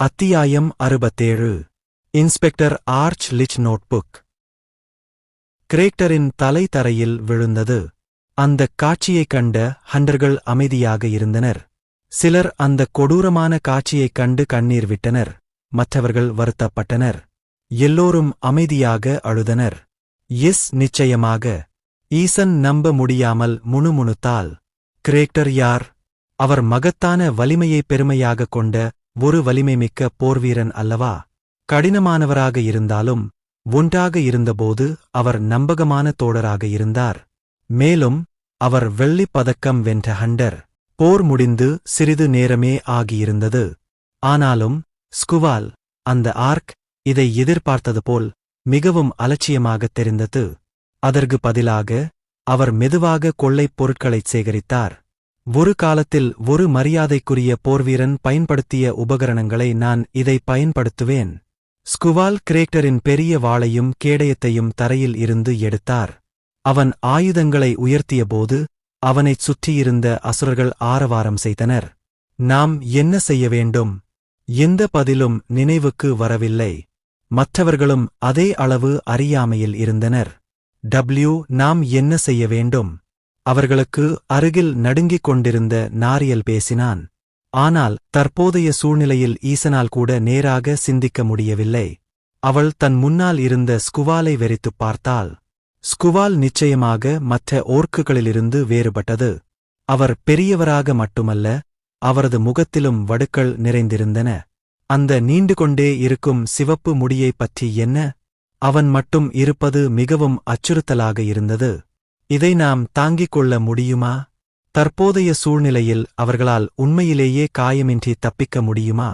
அத்தியாயம் அறுபத்தேழு. இன்ஸ்பெக்டர் ஆர்ச் லிச் நோட்புக். கிரேக்டரின் தலை தரையில் விழுந்தது. அந்தக் காட்சியைக் கண்ட ஹண்டர்கள் அமைதியாக இருந்தனர். சிலர் அந்த கொடூரமான காட்சியைக் கண்டு கண்ணீர் விட்டனர். மற்றவர்கள் வருத்தப்பட்டனர். எல்லோரும் அமைதியாக அழுதனர். எஸ் நிச்சயமாக. ஈசன் நம்ப முடியாமல் முணுமுணுத்தால் கிரேக்டர் யார்? அவர் மகத்தான வலிமையை பெருமையாகக் கொண்ட ஒரு வலிமைமிக்க போர்வீரன் அல்லவா? கடினமானவராக இருந்தாலும் ஒன்றாக இருந்தபோது அவர் நம்பகமான தோழராக இருந்தார். மேலும் அவர் வெள்ளிப் பதக்கம் வென்ற ஹண்டர் போர் முடிந்து சிறிது நேரமே ஆகியிருந்தது. ஆனாலும் ஸ்குவால் அந்த ஆர்க் இதை எதிர்பார்த்தது போல் மிகவும் அலட்சியமாகத் தெரிந்தது. அதற்கு பதிலாக அவர் மெதுவாக கொள்ளைப் பொருட்களைச் சேகரித்தார். ஒரு காலத்தில் ஒரு மரியாதைக்குரிய போர்வீரன் பயன்படுத்திய உபகரணங்களை நான் இதை பயன்படுத்துவேன். ஸ்குவால் கிரேக்டரின் பெரிய வாளையும் கேடயத்தையும் தரையில் இருந்து எடுத்தார். அவன் ஆயுதங்களை உயர்த்தியபோது அவனைச் சுற்றியிருந்த அசுரர்கள் ஆரவாரம் செய்தனர். நாம் என்ன செய்ய வேண்டும்? எந்த பதிலும் நினைவுக்கு வரவில்லை. மற்றவர்களும் அதே அளவு அறியாமையில் இருந்தனர். டபிள்யூ நாம் என்ன செய்ய வேண்டும்? அவர்களுக்கு அருகில் நடுங்கிக் கொண்டிருந்த நாரியல் பேசினான். ஆனால் தற்போதைய சூழ்நிலையில் ஈசனால் கூட நேராக சிந்திக்க முடியவில்லை. அவள் தன் முன்னால் இருந்த ஸ்குவாலை வெறித்துப் பார்த்தாள். ஸ்குவால் நிச்சயமாக மற்ற ஓர்க்குகளிலிருந்து வேறுபட்டது. அவர் பெரியவராக மட்டுமல்ல அவரது முகத்திலும் வடுக்கள் நிறைந்திருந்தன. அந்த நீண்டு கொண்டே இருக்கும் சிவப்பு முடியைப் பற்றி என்ன? அவன் மட்டும் இருப்பது மிகவும் அச்சுறுத்தலாக இருந்தது. இதை நாம் தாங்கிக் கொள்ள முடியுமா? தற்போதைய சூழ்நிலையில் அவர்களால் உண்மையிலேயே காயமின்றி தப்பிக்க முடியுமா?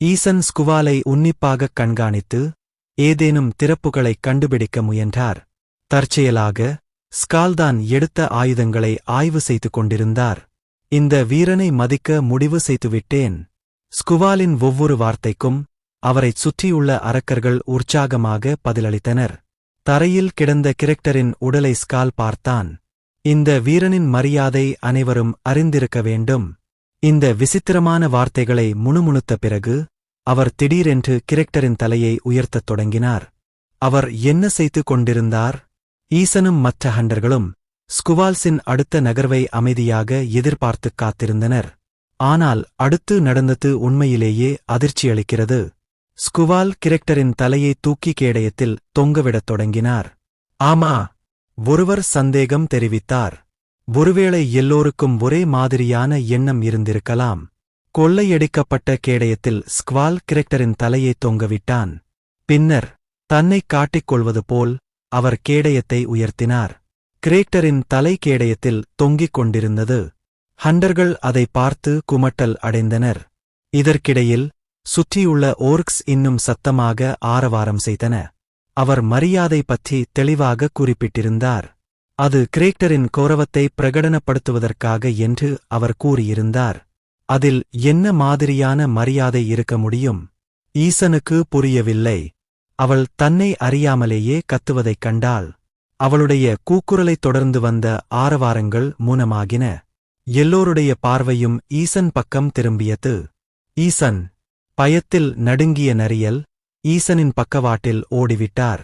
ஈசன் ஸ்குவாலை உன்னிப்பாகக் கண்காணித்து ஏதேனும் திறப்புகளைக் கண்டுபிடிக்க முயன்றார். தற்செயலாக ஸ்கால்தான் எடுத்த ஆயுதங்களை ஆய்வு செய்து கொண்டிருந்தார். இந்த வீரனை மதிக்க முடிவு செய்துவிட்டேன். ஸ்குவாலின் ஒவ்வொரு வார்த்தைக்கும் அவரைச் சுற்றியுள்ள அரக்கர்கள் உற்சாகமாக பதிலளித்தனர். தரையில் கிடந்த கிரெக்டரின் உடலை ஸ்கால் பார்த்தான். இந்த வீரனின் மரியாதை அனைவரும் அறிந்திருக்க வேண்டும். இந்த விசித்திரமான வார்த்தைகளை முணுமுணுத்த பிறகு அவர் திடீரென்று கிரெக்டரின் தலையை உயர்த்தத் தொடங்கினார். அவர் என்ன செய்து கொண்டிருந்தார்? ஈசனும் மற்ற ஹண்டர்களும் ஸ்குவால்ஸின் அடுத்த நகர்வை அமைதியாக எதிர்பார்த்துக் காத்திருந்தனர். ஆனால் அடுத்து நடந்தது உண்மையிலேயே அதிர்ச்சியளிக்கிறது. ஸ்குவால் கிரெக்டரின் தலையை தூக்கி கேடயத்தில் தொங்கவிடத் தொடங்கினார். ஆமா ஒருவர் சந்தேகம் தெரிவித்தார். ஒருவேளை எல்லோருக்கும் ஒரே மாதிரியான எண்ணம் இருந்திருக்கலாம். கொள்ளையடிக்கப்பட்ட கேடயத்தில் ஸ்குவால் கிரெக்டரின் தலையை தொங்கவிட்டான். பின்னர் தன்னைக் காட்டிக்கொள்வது போல் அவர் கேடயத்தை உயர்த்தினார். கிரேக்டரின் தலை கேடயத்தில் தொங்கிக் கொண்டிருந்தது. ஹண்டர்கள் அதை பார்த்து குமட்டல் அடைந்தனர். இதற்கிடையில் சுற்றியுள்ள ஓர்க்ஸ் இன்னும் சத்தமாக ஆரவாரம் செய்தன. அவர் மரியாதை பற்றி தெளிவாக குறிப்பிட்டிருந்தார். அது கிரேக்டரின் கௌரவத்தை பிரகடனப்படுத்துவதற்காக என்று அவர் கூறியிருந்தார். அதில் என்ன மாதிரியான மரியாதை இருக்க முடியும்? ஈசனுக்கு புரியவில்லை. அவள் தன்னை அறியாமலேயே கத்துவதைக் கண்டாள். அவளுடைய கூக்குரலைத் தொடர்ந்து வந்த ஆரவாரங்கள் மூனமாகின. எல்லோருடைய பார்வையும் ஈசன் பக்கம் திரும்பியது. ஈசன் பயத்தில் நடுங்கிய நரியல் ஈசனின் பக்கவாட்டில் ஓடிவிட்டார்.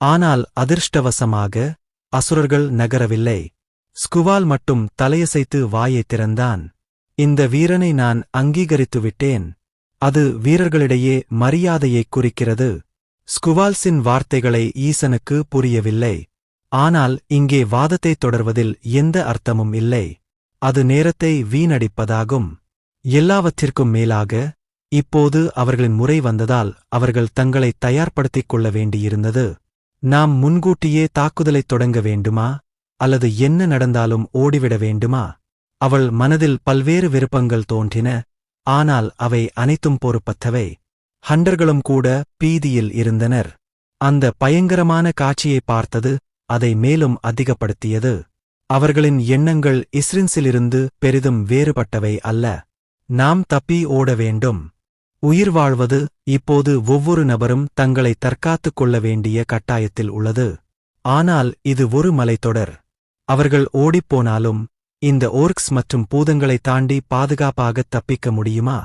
ஆனால் அதிர்ஷ்டவசமாக அசுரர்கள் நகரவில்லை. ஸ்குவால் மட்டும் தலையசைத்து வாயைத் திறந்தான். இந்த வீரனை நான் அங்கீகரித்துவிட்டேன் அது வீரர்களிடையே மரியாதையைக் குறிக்கிறது. ஸ்குவால்ஸின் வார்த்தைகளை ஈசனுக்கு புரியவில்லை. ஆனால் இங்கே வாதத்தைத் தொடர்வதில் எந்த அர்த்தமும் இல்லை. அது நேரத்தை வீணடிப்பதாகும். எல்லாவற்றிற்கும் மேலாக இப்போது அவர்களின் முறை வந்ததால் அவர்கள் தங்களை தயார்படுத்திக் கொள்ள வேண்டியிருந்தது. நாம் முன்கூட்டியே தாக்குதலைத் தொடங்க வேண்டுமா? அல்லது என்ன நடந்தாலும் ஓடிவிட வேண்டுமா? அவள் மனதில் பல்வேறு விருப்பங்கள் தோன்றின. ஆனால் அவை அனைத்தும் பொறுப்பற்றவை ஹண்டர்களும் கூட பீதியில் இருந்தனர். அந்த பயங்கரமான காட்சியை பார்த்தது அதை மேலும் அதிகப்படுத்தியது. அவர்களின் எண்ணங்கள் இஸ்ரின்ஸிலிருந்து பெரிதும் வேறுபட்டவை அல்ல. நாம் தப்பி ஓட வேண்டும். உயிர் வாழ்வது இப்போது ஒவ்வொரு நபரும் தங்களை தற்காத்துக் கொள்ள வேண்டிய கட்டாயத்தில் உள்ளது. ஆனால் இது ஒரு மலைத்தொடர். அவர்கள் ஓடிப்போனாலும் இந்த ஓர்க்ஸ் மற்றும் பூதங்களை தாண்டி பாதுகாப்பாகத் தப்பிக்க முடியுமா?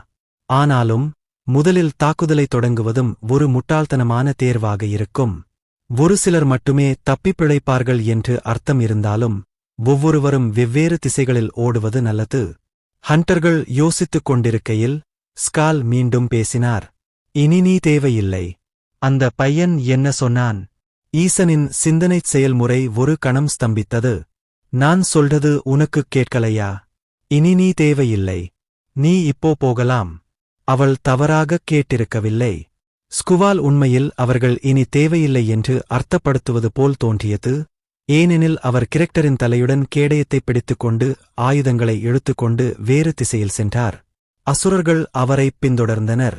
ஆனாலும் முதலில் தாக்குதலை தொடங்குவதும் ஒரு முட்டாள்தனமான தேர்வாக இருக்கும். ஒரு சிலர் மட்டுமே தப்பிப் பிழைப்பார்கள் என்று அர்த்தம் இருந்தாலும் ஒவ்வொருவரும் வெவ்வேறு திசைகளில் ஓடுவது நல்லது. ஹண்டர்கள் யோசித்துக் கொண்டிருக்கையில் ஸ்கால் மீண்டும் பேசினார். இனி நீ தேவையில்லை. அந்த பையன் என்ன சொன்னான்? ஈசனின் சிந்தனைச் செயல்முறை ஒரு கணம் ஸ்தம்பித்தது. நான் சொல்றது உனக்குக் கேட்கலையா? இனி நீ தேவையில்லை. நீ இப்போ போகலாம். அவள் தவறாகக் கேட்டிருக்கவில்லை. ஸ்குவால் உண்மையில் அவர்கள் இனி தேவையில்லை என்று அர்த்தப்படுத்துவது போல் தோன்றியது. ஏனெனில் அவர் கிரெக்டரின் தலையுடன் கேடயத்தை பிடித்துக்கொண்டு ஆயுதங்களை இழுத்துக்கொண்டு வேறு திசையில் சென்றார். அசுரர்கள் அவரைப் பின்தொடர்ந்தனர்.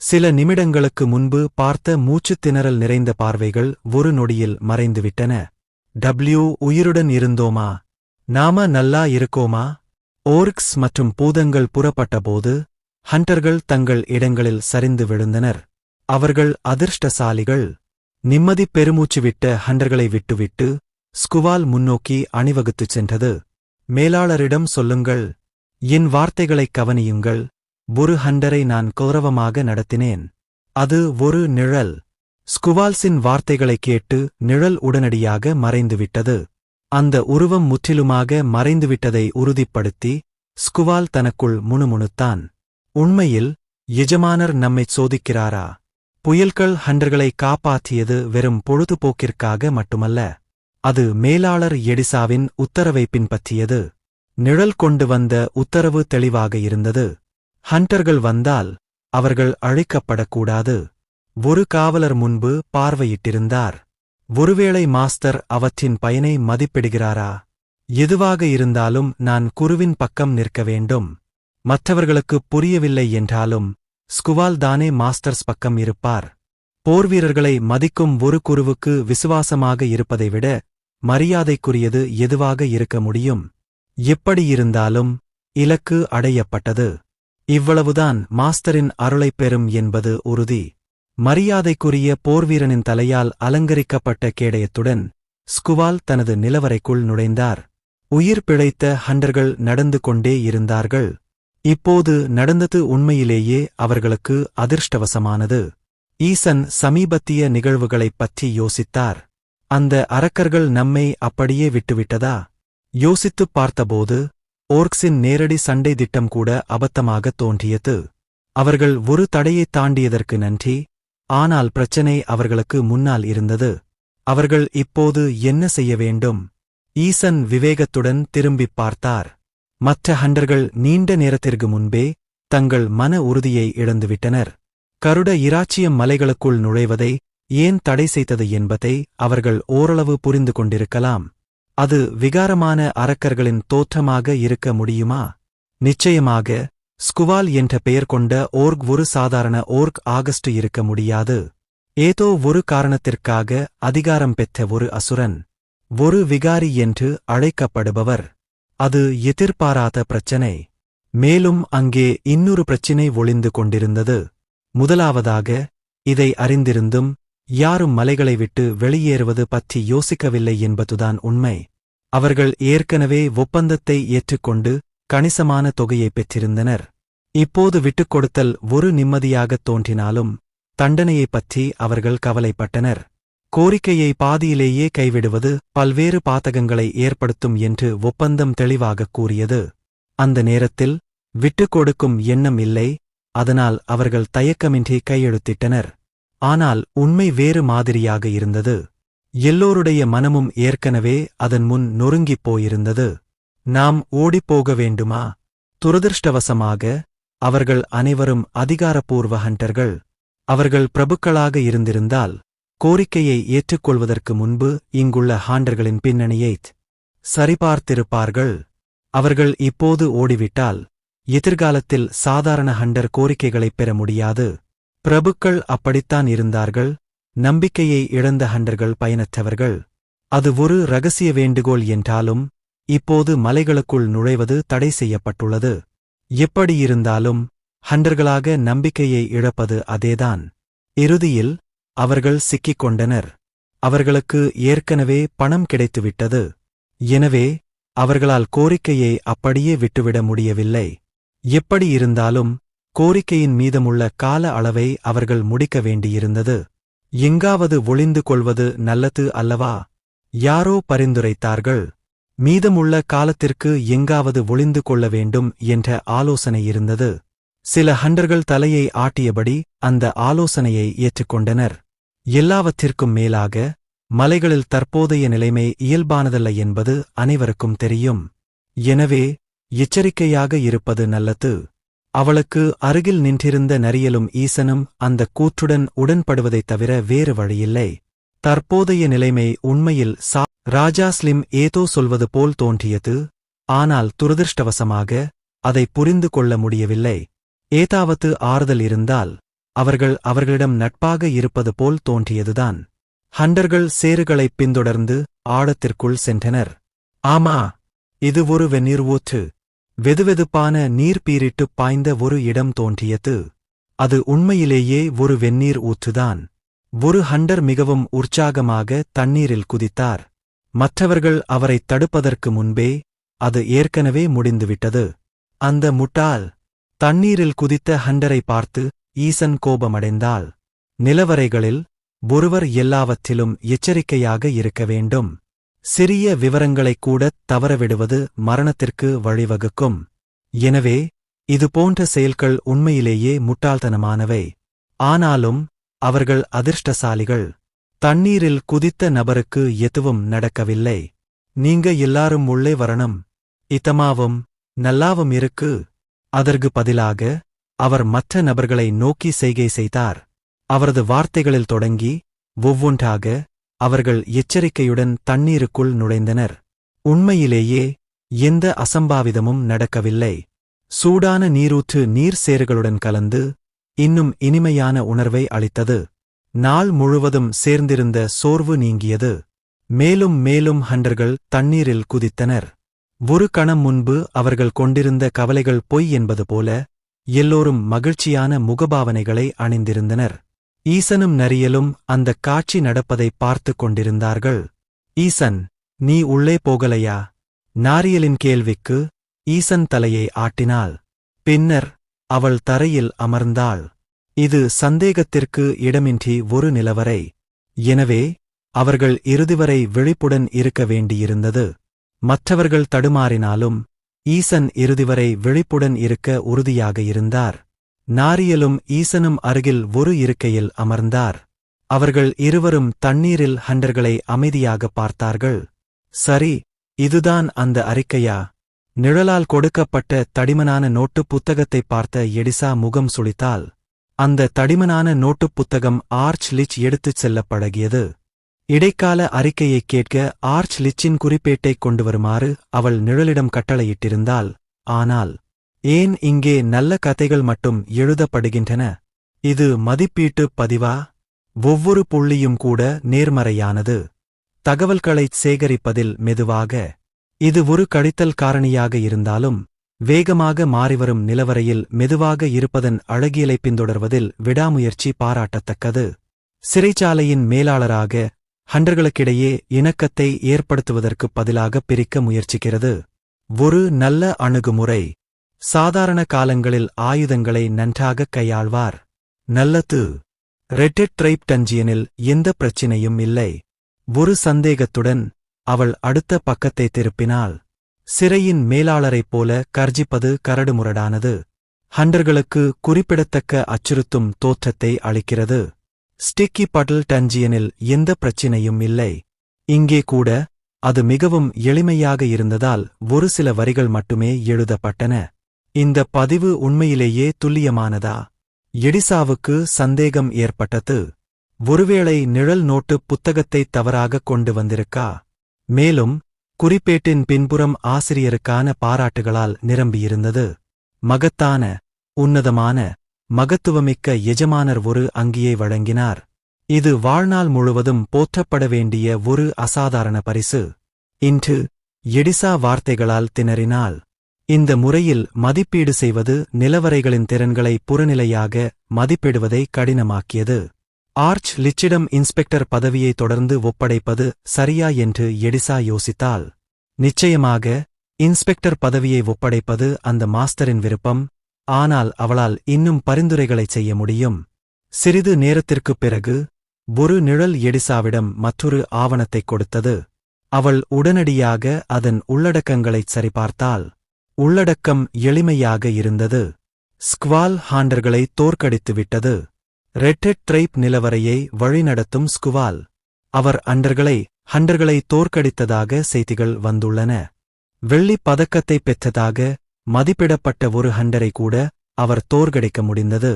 சில நிமிடங்களுக்கு முன்பு பார்த்த மூச்சுத் திணறல் நிறைந்த பார்வைகள் ஒரு நொடியில் மறைந்துவிட்டன. டபிள்யூ உயிருடன் இருந்தோமா? நாம நல்லா இருக்கோமா? ஓர்க்ஸ் மற்றும் பூதங்கள் புறப்பட்டபோது ஹண்டர்கள் தங்கள் இடங்களில் சரிந்து விழுந்தனர். அவர்கள் அதிர்ஷ்டசாலிகள். நிம்மதி பெருமூச்சு விட்ட ஹண்டர்களை விட்டுவிட்டு ஸ்குவால் முன்னோக்கி அணிவகுத்துச் சென்றது. மேலாளரிடம் சொல்லுங்கள். என் வார்த்தைகளைக் கவனியுங்கள். ஒரு ஹண்டரை நான் கௌரவமாக நடத்தினேன். அது ஒரு நிழல். ஸ்குவால்ஸின் வார்த்தைகளைக் கேட்டு நிழல் உடனடியாக மறைந்துவிட்டது. அந்த உருவம் முற்றிலுமாக மறைந்துவிட்டதை உறுதிப்படுத்தி ஸ்குவால் தனக்குள் முணுமுணுத்தான். உண்மையில் எஜமானர் நம்மைச் சோதிக்கிறாரா? புயல்கள் ஹண்டர்களை காப்பாற்றியது வெறும் பொழுதுபோக்கிற்காக மட்டுமல்ல. அது மேலாளர் எடிசாவின் உத்தரவை பின்பற்றியது. நிழல் கொண்டு வந்த உத்தரவு தெளிவாக இருந்தது. ஹண்டர்கள் வந்தால் அவர்கள் அழைக்கப்படக்கூடாது. ஒரு காவலர் முன்பு பார்வையிட்டிருந்தார். ஒருவேளை மாஸ்டர் அவற்றின் பயனை மதிப்பிடுகிறாரா? எதுவாக இருந்தாலும் நான் குருவின் பக்கம் நிற்க வேண்டும். மற்றவர்களுக்குப் புரியவில்லை என்றாலும் ஸ்குவால் தானே மாஸ்டர்ஸ் பக்கம் இருப்பார். போர்வீரர்களை மதிக்கும் ஒரு குருவுக்கு விசுவாசமாக இருப்பதை விட மரியாதைக்குரியது எதுவாக இருக்க முடியும்? எப்படியிருந்தாலும் இலக்கு அடையப்பட்டது. இவ்வளவுதான் மாஸ்டரின் அருளைப் பெறும் என்பது உறுதி. மரியாதைக்குரிய போர்வீரனின் தலையால் அலங்கரிக்கப்பட்ட கேடயத்துடன் ஸ்குவால் தனது நிலவரைக்குள் நுழைந்தார். உயிர் பிழைத்த ஹண்டர்கள் நடந்து கொண்டே இருந்தார்கள். இப்போது நடந்தது உண்மையிலேயே அவர்களுக்கு அதிர்ஷ்டவசமானது. ஈசன் சமீபத்திய நிகழ்வுகளைப் பற்றி யோசித்தார். அந்த அரக்கர்கள் நம்மை அப்படியே விட்டுவிட்டதா? யோசித்துப் பார்த்தபோது ஓர்க்ஸின் நேரடி சண்டை திட்டம் கூட அபத்தமாகத் தோன்றியது. அவர்கள் ஒரு தடையைத் தாண்டியதற்கு நன்றி. ஆனால் பிரச்சனை அவர்களுக்கு முன்னால் இருந்தது. அவர்கள் இப்போது என்ன செய்ய வேண்டும்? ஈசன் விவேகத்துடன் திரும்பிப் பார்த்தார். மற்ற ஹண்டர்கள் நீண்ட நேரத்திற்கு முன்பே தங்கள் மன உறுதியை இழந்துவிட்டனர். கருட இராச்சியம் மலைகளுக்குள் நுழைவதை ஏன் தடை செய்தது என்பதை அவர்கள் ஓரளவு புரிந்து கொண்டிருக்கலாம். அது விகாரமான அரக்கர்களின் தோற்றமாக இருக்க முடியுமா? நிச்சயமாக ஸ்குவால் என்ற பெயர் கொண்ட ஓர்க் ஒரு சாதாரண ஓர்க் ஆகஸ்ட் இருக்க முடியாது. ஏதோ ஒரு காரணத்திற்காக அதிகாரம் பெற்ற ஒரு அசுரன் ஒரு விகாரி என்று அழைக்கப்படுபவர். அது எதிர்பாராத பிரச்சனை. மேலும் அங்கே இன்னொரு பிரச்சினை ஒளிந்து கொண்டிருந்தது. முதலாவதாக இதை அறிந்திருந்தும் யாரும் மலைகளை விட்டு வெளியேறுவது பற்றி யோசிக்கவில்லை என்பதுதான் உண்மை. அவர்கள் ஏற்கனவே ஒப்பந்தத்தை ஏற்றுக்கொண்டு கணிசமான தொகையை பெற்றிருந்தனர். இப்போது விட்டுக் கொடுத்தல் ஒரு நிம்மதியாகத் தோன்றினாலும் தண்டனையைப் பற்றி அவர்கள் கவலைப்பட்டனர். கோரிக்கையை பாதியிலேயே கைவிடுவது பல்வேறு பாதகங்களை ஏற்படுத்தும் என்று ஒப்பந்தம் தெளிவாகக் கூறியது. அந்த நேரத்தில் விட்டுக் கொடுக்கும் எண்ணம் இல்லை அதனால் அவர்கள் தயக்கமின்றி கையெழுத்திட்டனர். ஆனால் உண்மை வேறு மாதிரியாக இருந்தது. எல்லோருடைய மனமும் ஏற்கனவே அதன் முன் நொறுங்கிப் போயிருந்தது. நாம் ஓடிப்போக வேண்டுமா? துரதிருஷ்டவசமாக அவர்கள் அனைவரும் அதிகாரப்பூர்வ ஹண்டர்கள். அவர்கள் பிரபுக்களாக இருந்திருந்தால் கோரிக்கையை ஏற்றுக்கொள்வதற்கு முன்பு இங்குள்ள ஹாண்டர்களின் பின்னணியைத் சரிபார்த்திருப்பார்கள். அவர்கள் இப்போது ஓடிவிட்டால் எதிர்காலத்தில் சாதாரண ஹண்டர் கோரிக்கைகளைப் பெற முடியாது. பிரபுக்கள் அப்படித்தான் இருந்தார்கள் நம்பிக்கையை இழந்த ஹண்டர்கள் பயனற்றவர்கள். அது ஒரு ரகசிய வேண்டுகோள் என்றாலும் இப்போது மலைகளுக்குள் நுழைவது தடை செய்யப்பட்டுள்ளது. எப்படியிருந்தாலும் ஹண்டர்களாக நம்பிக்கையை இழப்பது அதேதான். இறுதியில் அவர்கள் சிக்கிக் கொண்டனர் அவர்களுக்கு ஏற்கனவே பணம் கிடைத்துவிட்டது. எனவே அவர்களால் கோரிக்கையை அப்படியே விட்டுவிட முடியவில்லை. எப்படியிருந்தாலும் கோரிக்கையின் மீதமுள்ள கால அளவை அவர்கள் முடிக்க வேண்டியிருந்தது. எங்காவது ஒளிந்து கொள்வது நல்லது அல்லவா? யாரோ பரிந்துரைத்தார்கள். மீதமுள்ள காலத்திற்கு எங்காவது ஒளிந்து கொள்ள வேண்டும் என்ற ஆலோசனை இருந்தது. சில ஹண்டர்கள் தலையை ஆட்டியபடி அந்த ஆலோசனையை ஏற்றுக்கொண்டனர். எல்லாவற்றிற்கும் மேலாக மலைகளில் தற்போதைய நிலைமை இயல்பானதல்ல என்பது அனைவருக்கும் தெரியும். எனவே எச்சரிக்கையாக இருப்பது நல்லது. அவளுக்கு அருகில் நின்றிருந்த நரியலும் ஈசனும் அந்தக் கூற்றுடன் உடன்படுவதைத் தவிர வேறு வழியில்லை. தற்போதைய நிலைமை உண்மையில் சா ராஜாஸ்லிம் ஏதோ சொல்வது போல் தோன்றியது. ஆனால் துரதிருஷ்டவசமாக அதை புரிந்து கொள்ள முடியவில்லை. ஏதாவது ஆறுதல் இருந்தால் அவர்கள் அவர்களிடம் நட்பாக இருப்பது போல் தோன்றியதுதான். ஹண்டர்கள் சேறுகளைப் பின்தொடர்ந்து ஆழத்திற்குள் சென்றனர். ஆமா இது ஒரு வெந்நீர் ஊற்று. வெதுவெதுப்பான நீர் பீரிட்டுப் பாய்ந்த ஒரு இடம் தோன்றியது. அது உண்மையிலேயே ஒரு வெந்நீர் ஊற்றுதான். ஒரு ஹண்டர் மிகவும் உற்சாகமாக தண்ணீரில் குதித்தார். மற்றவர்கள் அவரைத் தடுப்பதற்கு முன்பே அது ஏற்கனவே முடிந்துவிட்டது. அந்த முட்டாள் தண்ணீரில் குதித்த ஹண்டரை பார்த்து ஈசன் கோபமடைந்தாள். நிலவரைகளில் ஒருவர் எல்லாவற்றிலும் எச்சரிக்கையாக இருக்க வேண்டும். சிறிய விவரங்களைக் கூடத் தவறவிடுவது மரணத்திற்கு வழிவகுக்கும். எனவே இதுபோன்ற செயல்கள் உண்மையிலேயே முட்டாள்தனமானவை. ஆனாலும் அவர்கள் அதிர்ஷ்டசாலிகள். தண்ணீரில் குதித்த நபருக்கு எதுவும் நடக்கவில்லை. நீங்க எல்லாரும் உள்ளே வரணும். இத்தமாவும் நல்லாவும் இருக்கு. அதற்கு பதிலாக அவர் மற்ற நபர்களை நோக்கி செய்கை செய்தார். அவரது வார்த்தைகளில் தொடங்கி ஒவ்வொன்றாக அவர்கள் எச்சரிக்கையுடன் தண்ணீருக்குள் நுழைந்தனர். உண்மையிலேயே எந்த அசம்பாவிதமும் நடக்கவில்லை. சூடான நீரூற்று நீர் சேறுகளுடன் கலந்து இன்னும் இனிமையான உணர்வை அளித்தது. நாள் முழுவதும் சேர்ந்திருந்த சோர்வு நீங்கியது. மேலும் மேலும் ஹண்டர்கள் தண்ணீரில் குதித்தனர். ஒரு கணம் முன்பு அவர்கள் கொண்டிருந்த கவலைகள் பொய் என்பது போல எல்லோரும் மகிழ்ச்சியான முகபாவனைகளை அணிந்திருந்தனர். ஈசனும் நரியலும் அந்தக் காட்சி நடப்பதைப் பார்த்துக் கொண்டிருந்தார்கள். ஈசன் நீ உள்ளே போகலையா? நாரியலின் கேள்விக்கு ஈசன் தலையை ஆட்டினாள். பின்னர் அவள் தரையில் அமர்ந்தாள். இது சந்தேகத்திற்கு இடமின்றி ஒரு நிலவரை. எனவே அவர்கள் இறுதிவரை விழிப்புடன் இருக்க வேண்டியிருந்தது. மற்றவர்கள் தடுமாறினாலும் ஈசன் இறுதிவரை விழிப்புடன் இருக்க உறுதியாக இருந்தார். நாரியலும் ஈசனும் அருகில் ஒரு இருக்கையில் அமர்ந்தார். அவர்கள் இருவரும் தண்ணீரில் ஹண்டர்களை அமைதியாக பார்த்தார்கள். சரி இதுதான் அந்த அறிக்கையா? நிழலால் கொடுக்கப்பட்ட தடிமனான நோட்டுப் புத்தகத்தைப் பார்த்த எடிசா முகம் சுளித்தாள். அந்த தடிமனான நோட்டுப் புத்தகம் ஆர்ச் லிச் எடுத்துச் செல்லப் பழகியது. இடைக்கால அறிக்கையைக் கேட்க ஆர்ச் லிச்சின் குறிப்பேட்டைக் கொண்டு வருமாறு அவள் நிழலிடம் கட்டளையிட்டிருந்தாள். ஆனால் ஏன் இங்கே நல்ல கதைகள் மட்டும் எழுதப்படுகின்றன? இது மதிப்பீட்டுப் பதிவா? ஒவ்வொரு புள்ளியும் கூட நேர்மறையானது. தகவல்களைச் சேகரிப்பதில் மெதுவாக. இது ஒரு கழித்தல் காரணியாக இருந்தாலும் வேகமாக மாறிவரும் நிலவரையில் மெதுவாக இருப்பதன் அழகியலை பின்தொடர்வதில் விடாமுயற்சி பாராட்டத்தக்கது. சிறைச்சாலையின் மேலாளராக ஹண்டர்களுக்கிடையே இணக்கத்தை ஏற்படுத்துவதற்குப் பதிலாக பிரிக்க முயற்சிக்கிறது. ஒரு நல்ல அணுகுமுறை. சாதாரண காலங்களில் ஆயுதங்களை நன்றாகக் கையாள்வார். நல்லது ரெட்டட் ட்ரைப் டஞ்சியனில் எந்த பிரச்சினையும் இல்லை. ஒரு சந்தேகத்துடன் அவள் அடுத்த பக்கத்தை திருப்பினாள். சிறையின் மேலாளரைப் போல கர்ஜிப்பது கரடுமுரடானது. ஹண்டர்களுக்கு குறிப்பிடத்தக்க அச்சுறுத்தும் தோற்றத்தை அளிக்கிறது. ஸ்டிக்கி படல் டஞ்சியனில் எந்த பிரச்சினையும் இல்லை. இங்கே கூட அது மிகவும் எளிமையாக இருந்ததால் ஒரு சில வரிகள் மட்டுமே எழுதப்பட்டன. இந்த பதிவு உண்மையிலேயே துல்லியமானதா? எடிசாவுக்கு சந்தேகம் ஏற்பட்டது. ஒருவேளை நிழல் நோட்டு புத்தகத்தை தவறாக கொண்டு வந்திருக்கா? மேலும் குறிப்பேட்டின் பின்புறம் ஆசிரியருக்கான பாராட்டுகளால் நிரம்பியிருந்தது. மகத்தான உன்னதமான மகத்துவமிக்க எஜமானர் ஒரு அங்கியை வழங்கினார். இது வாழ்நாள் முழுவதும் போற்றப்பட வேண்டிய ஒரு அசாதாரண பரிசு. இன்று எடிசா வார்த்தைகளால் திணறினாள். இந்த முறையில் மதிப்பீடு செய்வது நிலவரைகளின் திறன்களை புறநிலையாக மதிப்பிடுவதை கடினமாக்கியது. ஆர்ச் லிச்சிடம் இன்ஸ்பெக்டர் பதவியை தொடர்ந்து ஒப்படைப்பது சரியா என்று எடிசா யோசித்தாள். நிச்சயமாக இன்ஸ்பெக்டர் பதவியை ஒப்படைப்பது அந்த மாஸ்டரின் விருப்பம் ஆனால் அவளால் இன்னும் பரிந்துரைகளைச் செய்ய முடியும். சிறிது நேரத்திற்குப் பிறகு ஒரு நிழல் எடிசாவிடம் மற்றொரு ஆவணத்தைக் கொடுத்தது. அவள் உடனடியாக அதன் உள்ளடக்கங்களைச் சரிபார்த்தாள். உள்ளடக்கம் எளிமையாக இருந்தது. ஸ்குவால் ஹாண்டர்களை தோற்கடித்துவிட்டது. ரெட்டெட் ட்ரைப் நிலவரையை வழிநடத்தும் ஸ்குவால். அவர் அண்டர்களை ஹண்டர்களை தோற்கடித்ததாக செய்திகள் வந்துள்ளன. வெள்ளிப் பதக்கத்தைப் பெற்றதாக மதிப்பிடப்பட்ட ஒரு ஹண்டரை கூட அவர் தோற்கடிக்க முடிந்தது.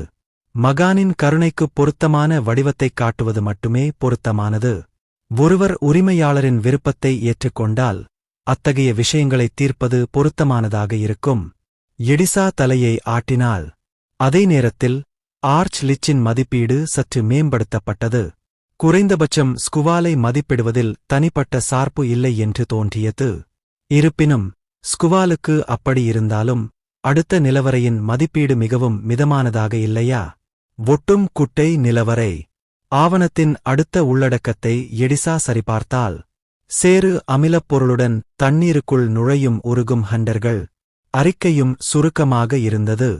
மகானின் கருணைக்குப் பொருத்தமான வடிவத்தைக் காட்டுவது மட்டுமே பொருத்தமானது. ஒருவர் உரிமையாளரின் விருப்பத்தை ஏற்றுக்கொண்டால் அத்தகைய விஷயங்களைத் தீர்ப்பது பொருத்தமானதாக இருக்கும். எடிசா தலையை ஆட்டினால் அதே நேரத்தில் ஆர்ச் லிச்சின் மதிப்பீடு சற்று மேம்படுத்தப்பட்டது. குறைந்தபட்சம் ஸ்குவாலை மதிப்பிடுவதில் தனிப்பட்ட சார்பு இல்லை என்று தோன்றியது. இருப்பினும் ஸ்குவாலுக்கு அப்படி இருந்தாலும் அடுத்த நிலவரையின் மதிப்பீடு மிகவும் மிதமானதாக இல்லையா? ஒட்டும் குட்டை நிலவரை. ஆவணத்தின் அடுத்த உள்ளடக்கத்தை எடிசா சரிபார்த்தால் சேறு அமிலப் பொருளுடன் தண்ணீருக்குள் நுழையும் உருகும் ஹண்டர்கள் அறிக்கையும் சுருக்கமாக இருந்தது.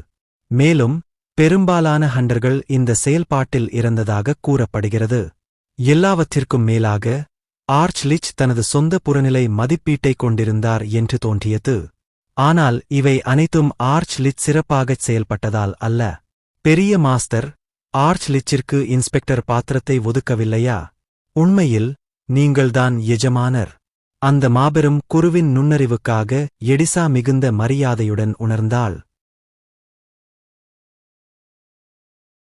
மேலும் பெரும்பாலான ஹண்டர்கள் இந்த செயல்பாட்டில் இறந்ததாக கூறப்படுகிறது. எல்லாவற்றிற்கும் மேலாக ஆர்ச் லிச் தனது சொந்த புறநிலை மதிப்பீட்டைக் கொண்டிருந்தார் என்று தோன்றியது. ஆனால் இவை அனைத்தும் ஆர்ச் லிச் சிறப்பாகச் செயல்பட்டதால் அல்ல. பெரிய மாஸ்டர் ஆர்ச் லிச்சிற்கு இன்ஸ்பெக்டர் பாத்திரத்தை ஒதுக்கவில்லையா? உண்மையில் நீங்கள்தான் எஜமானர். அந்த மாபெரும் குருவின் நுண்ணறிவுக்காக எடிசா மிகுந்த மரியாதையுடன் உணர்ந்தாள்.